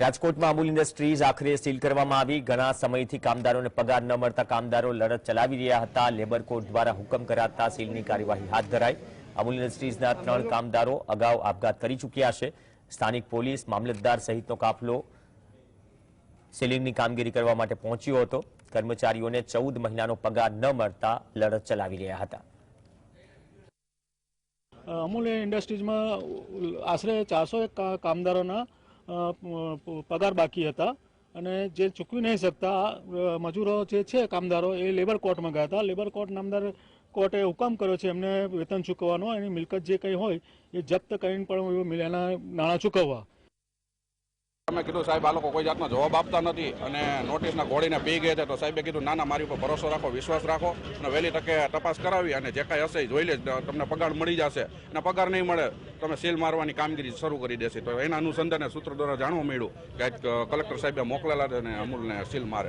રાજકોટમાં અમૂલ ઇન્ડસ્ટ્રીઝ આખરે સીલ કરવામાં આવી. ઘણા સમયથી કામદારોને પગાર ન મળતા કામદારો લડત ચલાવી રહ્યા હતા. લેબર કોર્ટ દ્વારા હુકમ કરાતા સીલની કાર્યવાહી હાથ ધરાઈ. અમૂલ ઇન્ડસ્ટ્રીઝના ત્રણ કામદારો અગાઉ આપઘાત કરી ચૂક્યા છે. સ્થાનિક પોલીસ, મામલતદાર સહિતનો કાફલો સીલિંગની કામગીરી કરવા માટે પહોંચ્યો હતો. કર્મચારીઓને ચૌદ મહિનાનો પગાર ન મળતા લડત ચલાવી રહ્યા હતા. અમૂલ ઇન્ડસ્ટ્રીઝમાં આશરે ચારસો કામદારોના પગાર બાકી હતા અને જે ચૂકવી નહીં શકતા મજૂરો જે છે કામદારો, એ લેબર કોર્ટમાં ગયા હતા. લેબર કોર્ટ નામદાર કોર્ટે હુકમ કર્યો છે એમને વેતન ચૂકવવાનો. એની મિલકત જે કંઈ હોય, એ જપ્ત કરીને પણ એના નાણાં ચૂકવવા. અમે કીધું, સાહેબ, આ લોકો કોઈ જાતનો જવાબ આપતા નથી અને નોટિસના ઘોડીને પી ગયા છે. તો સાહેબે કીધું, ના ના, મારી ઉપર ભરોસો રાખો, વિશ્વાસ રાખો અને વહેલી તકે તપાસ કરાવી અને જે કાંઈ હશે જોઈ લે તમને પગાર મળી જશે. અને પગાર નહીં મળે તમે સીલ મારવાની કામગીરી શરૂ કરી દેશે. તો એના અનુસંધાને સૂત્ર દ્વારા જાણવા મળ્યું કે કલેક્ટર સાહેબે મોકલેલા અને અમૂલને સીલ મારે.